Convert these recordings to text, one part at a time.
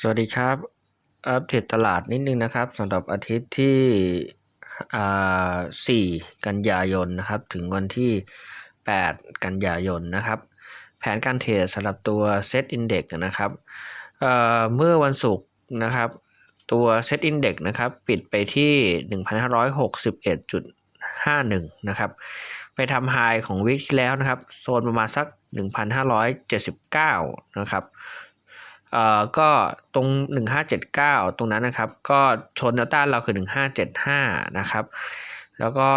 สวัสดีครับ อัปเดตตลาดนิดนึงนะครับสำหรับอาทิตย์ที่ 4 กันยายนนะครับ ถึงวันที่ 8 กันยายนนะครับ แผนการเทรดสำหรับตัว Set Index นะครับเเมื่อวันศุกร์นะครับ ตัว Set Index นะครับปิดไปที่ 1,561.51 นะครับ ไปทำไฮของวิกที่แล้วนะครับ โซนประมาณสัก 1,579 นะครับ เอ่อก็ตรง 1579 ตรงนั้นนะครับ ก็ชนแนวต้านเราคือ 1575 นะครับ แล้วก็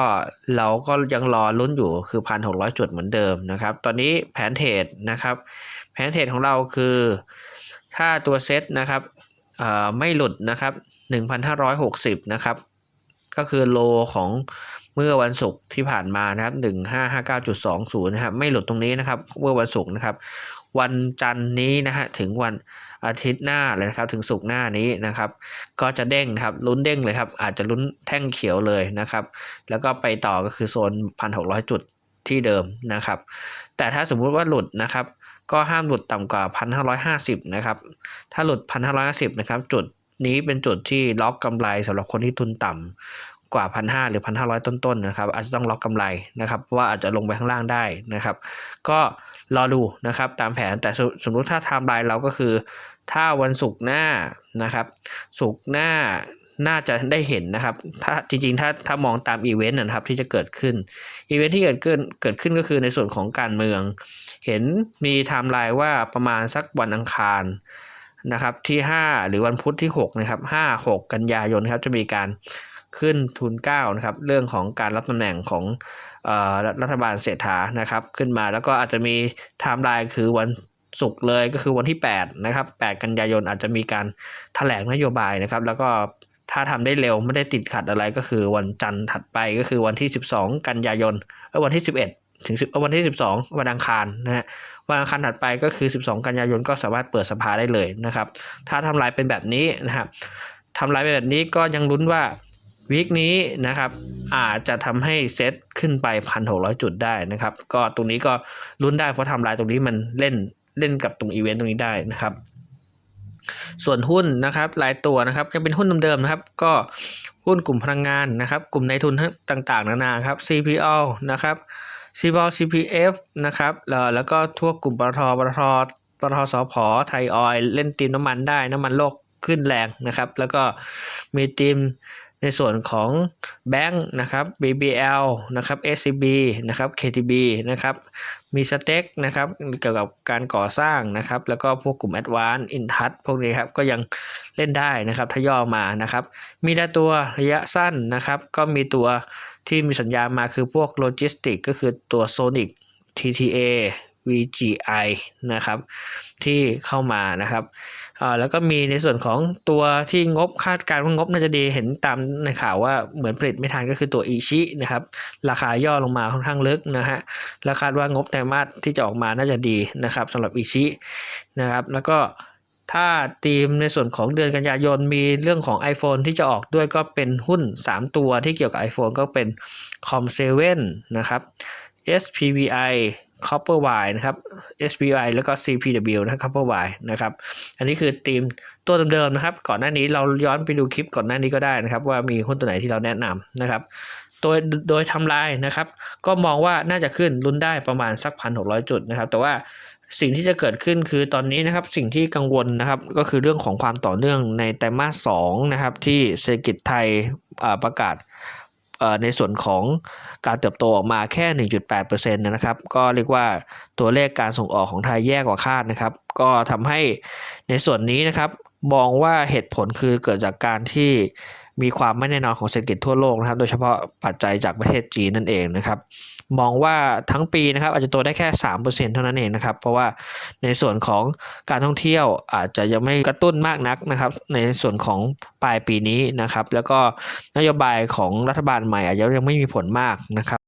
เราก็ยังรอลุ้นอยู่คือ 1,600 จุดเหมือนเดิมนะครับ ตอนนี้แผนเทรดนะครับ แผนเทรดของเราคือถ้าตัวเซตนะครับเอ่อไม่หลุดนะครับ 1,560 นะครับ ก็คือโลของ เมื่อวันศุกร์ที่ผ่านมานะครับ1559.20นะครับไม่หลุดตรงนี้นะครับเมื่อวันศุกร์นะครับ วันจันทร์นี้นะฮะถึงวันอาทิตย์หน้าเลยนะครับถึงศุกร์หน้านี้นะครับ ก็จะเด้งครับลุ้นเด้งเลยครับ อาจจะลุ้นแท่งเขียวเลยนะครับ แล้วก็ไปต่อก็คือโซน 1,600 จุดที่เดิมนะครับ แต่ถ้าสมมุติว่าหลุดนะครับ ก็ห้ามหลุดต่ำกว่า 1,550 นะครับ ถ้าหลุด 1,550 นะครับ จุดนี้เป็นจุดที่ล็อกกำไรสำหรับคนที่ทุนต่ำ กว่า 1,500 หรือ 1,500 ต้นๆนะครับอาจจะต้องล็อกกำไรนะครับว่าอาจจะลงไปข้างล่างได้นะครับ ก็รอดูนะครับตามแผนแต่สมมติถ้าไทม์ไลน์เราก็คือ ถ้าวันศุกร์หน้านะครับศุกร์หน้าน่าจะได้เห็นนะครับ ถ้าจริงๆ ถ้าถ้ามองตามอีเวนต์นะครับที่จะเกิดขึ้น อีเวนต์ที่เกิดขึ้นเกิดขึ้นก็คือในส่วนของการเมือง เห็นมีไทม์ไลน์ว่าประมาณสักวันอังคารนะครับที่ 5 หรือวันพุธที่6นะครับ5 6 กันยายนครับจะมีการ ขึ้นทุน9นะครับเรื่องของการรับตำแหน่งของออรัฐบาลเศรษฐานะครับขึ้นมาแล้วก็อาจจะมีไทม์ไลน์คือวันศุกร์เลยก็คือวันที่8นะครับ8กันยายนอาจจะมีการถแถลงนโยบายนะครับแล้วก็ถ้าทำได้เร็วไม่ได้ติดขัดอะไรก็คือวันจันทร์ถัดไปก็คือวันที่ 12 กันยายนวันที่ 11 ถึง10วันที่ 12 วันอังคารนะฮะวันอังคารถัดไปก็คือ 12 กันยายนก็สามารถเปิดสภาได้เลยนะครับ ถ้าทำลายเป็นแบบนี้นะครับทำลายเป็นแบบนี้ก็ยังลุ้นว่า วีคนี้นะครับอาจจะทำให้เซตขึ้นไป 1,600 จุดได้นะครับ ก็ตรงนี้ก็ลุ้นได้เพราะทำลายตรงนี้มันเล่นเล่นกับตรงอีเวนต์ตรงนี้ได้นะครับส่วนหุ้นนะครับรายตัวนะครับยังเป็นหุ้นเดิมๆนะครับ ก็หุ้นกลุ่มพลังงานนะครับ กลุ่มในทุนต่างๆ นานาครับ CPO นะครับ CPO CPF นะครับแล้วก็ทั่วกลุ่มปตทปตทปตทสพไทยออยล์เล่นตีมน้ำมันได้น้ำมันโลกขึ้นแรงนะครับ แล้วก็มีทีม ในส่วนของแบงค์นะครับ BBL นะครับ SCB นะครับ KTB นะครับ มีสเต็กนะครับเกี่ยวกับการก่อสร้างนะครับ แล้วก็พวกกลุ่ม a d v a n c e Intouch พวกนี้ครับก็ยังเล่นได้นะครับถ้าย่อมานะครับ มีแต่ตัวระยะสั้นนะครับ ก็มีตัวที่มีสัญญามาคือพวกโลจิสติกก็คือตัว Sonic TTA VGI นะครับที่เข้ามานะครับอ่าแล้วก็มีในส่วนของตัวที่งบคาดการณ์ว่างบน่าจะดีเห็นตามในข่าวว่าเหมือนผลิตไม่ทันก็คือตัวอีชินะครับราคาย่อลงมาค่อนข้างลึกนะฮะและคาดว่างบไตรมาสที่จะออกมาน่าจะดีนะครับสำหรับอีชินะครับแล้วก็ถ้าทีมในส่วนของเดือนกันยายนมีเรื่องของ iPhone ที่จะออกด้วยก็เป็นหุ้น 3 ตัวที่เกี่ยวกับ iPhone ก็เป็น Com7 นะครับ SPVI Copper Y นะครับ SPI แล้วก็ CPW นะครับ Copper Y นะครับ อันนี้คือทีมตัวเดิมๆนะครับ ก่อนหน้านี้เราย้อนไปดูคลิปก่อนหน้านี้ก็ได้นะครับ ว่ามีหุ้นตัวไหนที่เราแนะนำนะครับโดยโดยทำลายนะครับ ก็มองว่าน่าจะขึ้นลุ้นได้ประมาณสักพันหกร้อยจุดนะครับ แต่ว่าสิ่งที่จะเกิดขึ้นคือตอนนี้นะครับสิ่งที่กังวลนะครับก็คือเรื่องของความต่อเนื่องในไตรมาสสองนะครับที่เศรษฐกิจไทยประกาศ ในส่วนของการเติบโตออกมาแค่ 1.8%นะครับ ก็เรียกว่าตัวเลขการส่งออกของไทยแย่กว่าคาดนะครับ ก็ทำให้ในส่วนนี้นะครับมองว่าเหตุผลคือเกิดจากการที่ มีความไม่แน่นอนของเศรษฐกิจทั่วโลกนะครับ โดยเฉพาะปัจจัยจากประเทศจีนนั่นเองนะครับ มองว่าทั้งปีนะครับอาจจะโตได้แค่ 3%เท่านั้นเองนะครับ เพราะว่าในส่วนของการท่องเที่ยวอาจจะยังไม่กระตุ้นมากนักนะครับ ในส่วนของปลายปีนี้นะครับ แล้วก็นโยบายของรัฐบาลใหม่อาจจะยังไม่มีผลมากนะครับ